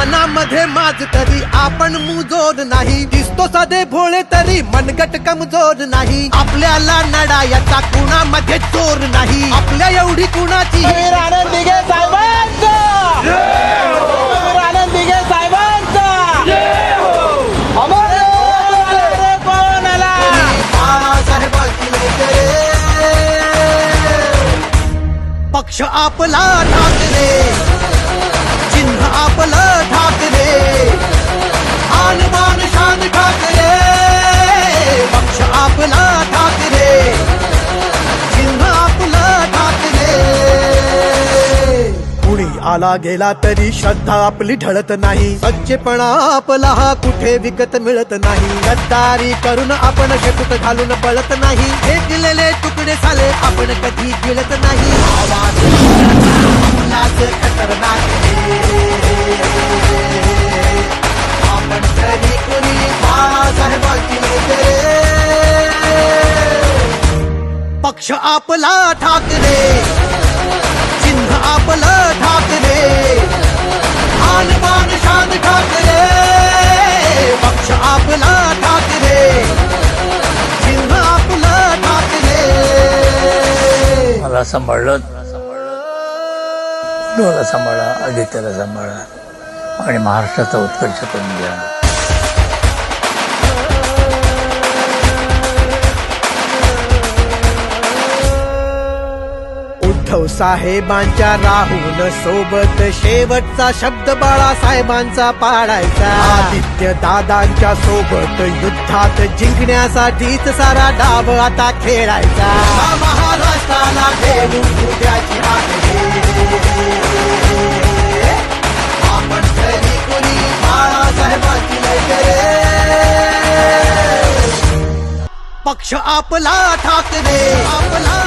मनामध्ये माझ तरी आपण मुजोर नाही. दिसतो सदे भोळे तरी मनगट कमजोर नाही. आपल्याला नडा याचा कुणामध्ये चोर नाही. आपल्या एवढी कुणाची वीर आनंद दिघे आला गेला तरी श्रद्धा आपली ढळत नाही. सच्चेपणा आपला हा कुठे विकत मिळत नाही. गद्दारी करून आपण शेतूत घालून पळत नाही. हे दिलेले तुकडे झाले आपण कधी गिळत नाही. आवाज खतरनाक आपण कुणी पक्ष आपला ठाकरे. मान ठाकरे पक्ष आपला ठाकरे. चिन्ह आपला ठाकरे. मला सांभाळलं. कुटुंबाला सांभाळा? आदित्याला सांभाळा. आणि महाराष्ट्राचा उत्कर्ष करून घ्या. उद्धव साहेबांच्या राहून सोबत शेवटचा शब्द बाळासाहेबांचा पाडायचा. आदित्य दादांच्या सोबत युद्धात जिंकण्यासाठीच सारा डाव आता खेळायचा. महाराष्ट्राला पक्ष आपला ठाकरे. आपला